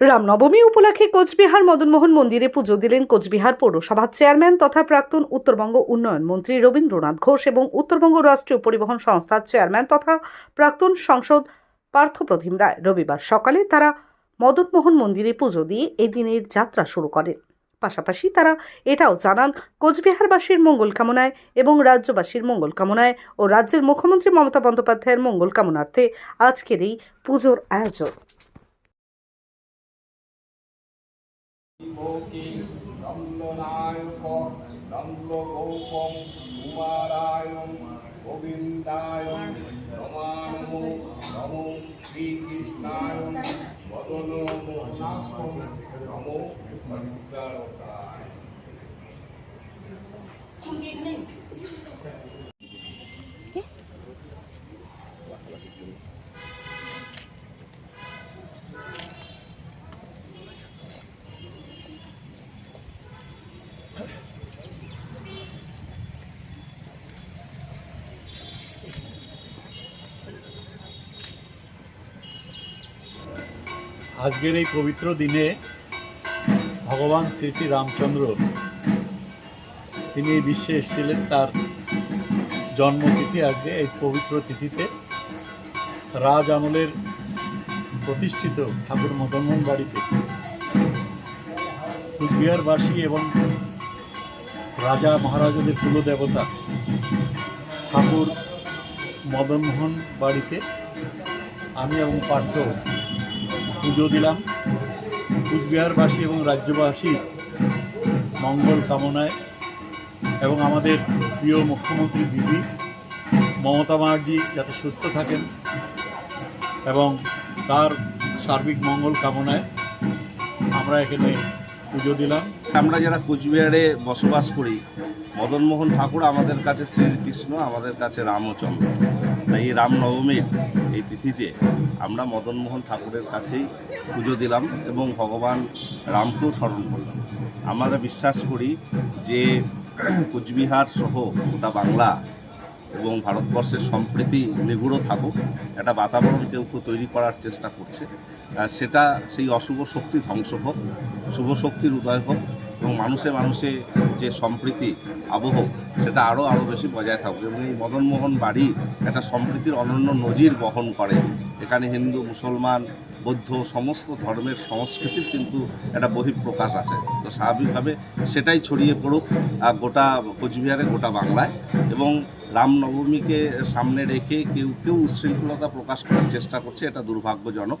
রামনবমী উপলক্ষে কোচবিহার মদনমোহন মন্দিরে পুজো দিলেন কোচবিহার পৌরসভার চেয়ারম্যান তথা প্রাক্তন উত্তরবঙ্গ উন্নয়ন মন্ত্রী রবীন্দ্রনাথ ঘোষ এবং উত্তরবঙ্গ রাষ্ট্রীয় পরিবহন সংস্থার চেয়ারম্যান তথা প্রাক্তন সাংসদ পার্থপ্রতিম রায়। রবিবার সকালে তারা মদনমোহন মন্দিরে পুজো দিয়ে এই দিনের যাত্রা শুরু করেন। পাশাপাশি তারা এটাও জানান, কোচবিহারবাসীর মঙ্গল কামনায় এবং রাজ্যবাসীর মঙ্গল কামনায় ও রাজ্যের মুখ্যমন্ত্রী মমতা বন্দ্যোপাধ্যায়ের মঙ্গল কামনার্থে আজকের এই পুজোর আয়োজন। লোকে নন্দনায়ক নন্দগোপম কুমারায় গোবিন্দায় নমানমো নমো শ্রীকৃষ্ণায় মদন মোহনাক্ষ নমো মন্ত্রালকায় আজকের এই পবিত্র দিনে ভগবান শ্রী শ্রী রামচন্দ্র, তিনি এই বিশ্বে এসেছিলেন, তার জন্মতিথি আজকে এই পবিত্র তিথিতে। রাজ আমলের প্রতিষ্ঠিত ঠাকুর মদনমোহন বাড়িতে। কুচবিহারবাসী এবং রাজা মহারাজাদের কুলদেবতা ঠাকুর মদনমোহন বাড়িতে। আমি এবং পার্থ পুজো দিলাম। কুচবিহারবাসী এবং রাজ্যবাসী মঙ্গল কামনায় এবং আমাদের প্রিয় মুখ্যমন্ত্রী দিদি মমতা ব্যানার্জি যাতে সুস্থ থাকেন এবং তার সার্বিক মঙ্গল কামনায় আমরা এখানে পুজো দিলাম। আমরা যারা কুচবিহারে বসবাস করি, মদনমোহন ঠাকুর আমাদের কাছে শ্রীকৃষ্ণ, আমাদের কাছে রামচন্দ্র। তাই এই রামনবমীর এই তিথিতে আমরা মদনমোহন ঠাকুরের কাছেই পুজো দিলাম এবং ভগবান রামকেও স্মরণ করলাম। আমরা বিশ্বাস করি যে কুচবিহার সহ গোটা বাংলা এবং ভারতবর্ষের সম্প্রীতি নিগুড়ো থাকুক, একটা বাতাবরণ কেউ কেউ তৈরি করার চেষ্টা করছে। সেটা সেই অশুভ শক্তি ধ্বংস হোক, শুভ শক্তির উদয় হোক এবং মানুষে মানুষে যে সম্প্রীতি আবহ, সেটা আরও আরও বেশি বজায় থাকুক। এবং এই মদনমোহন বাড়ি একটা সম্প্রীতির অনন্য নজির বহন করে। এখানে হিন্দু, মুসলমান, বৌদ্ধ, সমস্ত ধর্মের সংস্কৃতির কিন্তু একটা বহিঃপ্রকাশ আছে। তো স্বাভাবিকভাবে সেটাই ছড়িয়ে পড়ুক গোটা কোচবিহারে, গোটা বাংলায়। এবং রামনবমীকে সামনে রেখে কেউ কেউ উশৃঙ্খলতা প্রকাশ করার চেষ্টা করছে, এটা দুর্ভাগ্যজনক।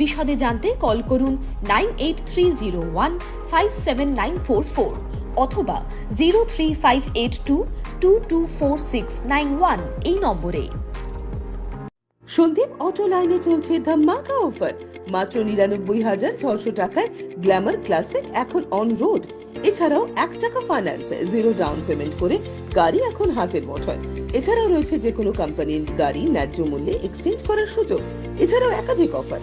বিশদে জানতে কল করুন nine eight three zero one five seven nine four four অথবা zero three five eight two two two four six nine one এই নম্বরে। সন্দীপ অটো লাইনে চলছে ধামাকা অফার। মাত্র নিরানব্বই হাজার ছশো টাকায় গ্ল্যামার ক্লাসিক এখন অন রোড এছাড়াও এক টাকা ফাইন্যান্সে জিরো ডাউন পেমেন্ট করে গাড়ি এখন হাতের মুঠোয়। এছাড়াও রয়েছে যে কোনো কোম্পানির গাড়ি ন্যায্য মূল্যে এক্সচেঞ্জ করার সুযোগ। এছাড়াও একাধিক অফার